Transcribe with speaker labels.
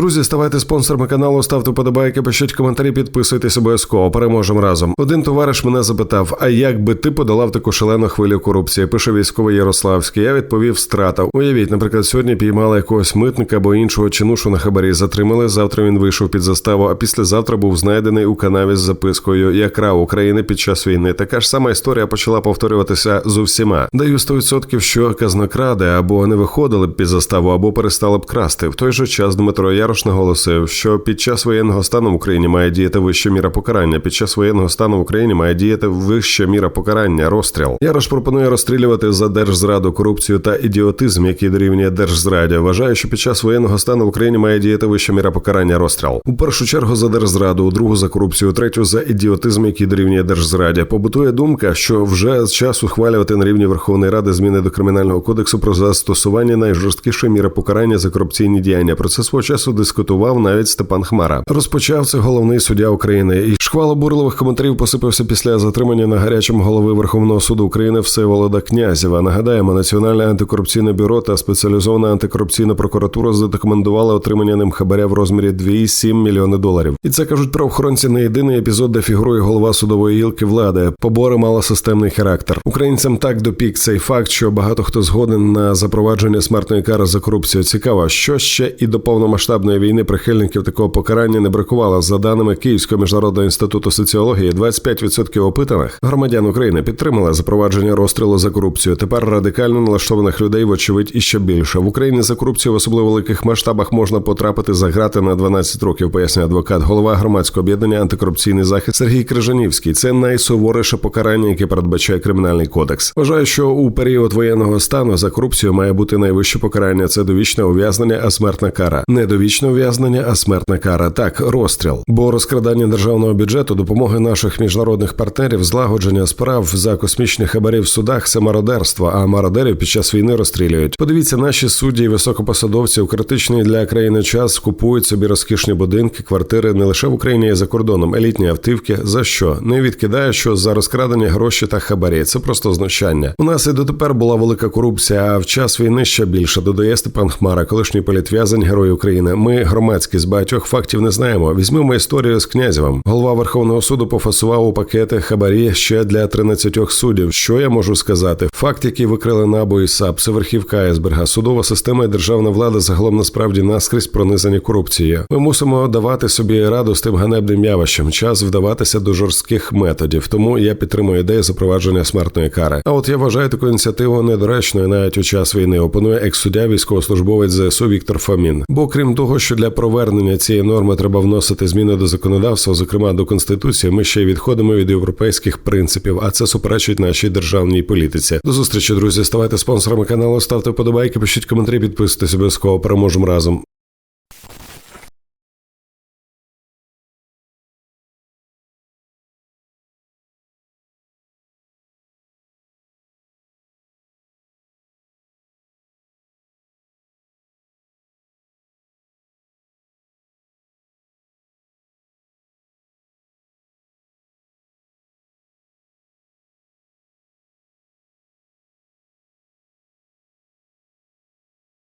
Speaker 1: Друзі, ставайте спонсорами каналу, ставте подобайки, пишіть коментарі, підписуйтесь обов'язково. Переможемо разом. Один товариш мене запитав: а як би ти подолав таку шалену хвилю корупції? Пише військовий Ярославський. Я відповів страта. Уявіть, наприклад, сьогодні піймали якогось митника або іншого чинушу на хабарі. Затримали. Завтра він вийшов під заставу. А післязавтра був знайдений у канаві з запискою Я крав України під час війни. Така ж сама історія почала повторюватися з усіма. Даю 100%, що казнокради або не виходили б під заставу, або перестали б красти. В той же час Дмитро Ярош наголосив, що під час воєнного стану в Україні має діяти вища міра покарання. Під час воєнного стану в Україні має діяти вища міра покарання. Розстріл. Ярош пропонує розстрілювати за держзраду, корупцію та ідіотизм, який дорівнює держзраді. Вважає, що під час воєнного стану в Україні має діяти вища міра покарання. Розстріл. У першу чергу за держзраду, у другу за корупцію, третю за ідіотизм, який дорівнює держзраді. Побутує думка, що вже час ухвалювати на рівні Верховної Ради зміни до кримінального кодексу про застосування найжорсткішої міри покарання за корупційні діяння. Про це свого часу дискутував навіть Степан Хмара. Розпочав це головний суддя України. І шквал обурливих коментарів посипався після затримання на гарячому голови Верховного суду України Всеволода Князєва. Нагадаємо, Національне антикорупційне бюро та спеціалізована антикорупційна прокуратура задокументували отримання ним хабаря в розмірі 2,7 мільйони доларів. І це кажуть правоохоронці не єдиний епізод, де фігурує голова судової гілки влади. Побори мали системний характер. Українцям так допік цей факт, що багато хто згоден на запровадження смертної кари за корупцію. Цікаво, що ще і до повномасштабної війни прихильників такого покарання не бракувало. За даними Київського міжнародного інституту соціології, 25% опитаних громадян України підтримали запровадження розстрілу за корупцію. Тепер радикально налаштованих людей, вочевидь, іще більше в Україні за корупцію в особливо великих масштабах можна потрапити за грати на 12 років. Пояснює адвокат, голова громадського об'єднання антикорупційний захист Сергій Крижанівський. Це найсуворіше покарання, яке передбачає кримінальний кодекс. Вважаю, що у період воєнного стану за корупцію має бути найвище покарання. Це довічне ув'язнення, а смертна кара. Не довічне ув'язнення, а смертна кара. Так, розстріл. Бо розкрадання державного бюджету, допомоги наших міжнародних партнерів, злагодження справ за космічні хабарі в судах це мародерство. А мародерів під час війни розстрілюють. Подивіться, наші судді і високопосадовці у критичний для країни час купують собі розкішні будинки, квартири не лише в Україні, а за кордоном, елітні автівки. За що не відкидає, що за розкрадені гроші та хабарі. Це просто знущання. У нас і дотепер була велика корупція. А в час війни ще більше додає Степан Хмара, колишній політв'язень, герой України. Ми громадські з багатьох фактів не знаємо. Візьмемо історію з князєвим. Голова Верховного суду пофасував у пакети хабарі ще для 13 суддів. Що я можу сказати? Факт, який викрили НАБУ і САП, це верхівка айсберга. Судова система і державна влада загалом насправді наскрізь пронизані корупцією. Ми мусимо давати собі раду з тим ганебним явищем. Час вдаватися до жорстких методів. Тому я підтримую ідею запровадження смертної кари. А от я вважаю таку ініціативу недоречною навіть у час війни. Опонує екс-суддя військовослужбовець ЗСУ Віктор Фомін. Бо крім того, що для провернення цієї норми треба вносити зміни до законодавства, зокрема до конституції, ми ще й відходимо від європейських принципів, а це суперечить нашій державній політиці. До зустрічі, друзі. Ставайте спонсорами каналу, ставте вподобайки, пишіть коментарі, підписуйтесь обов'язково. Переможемо разом.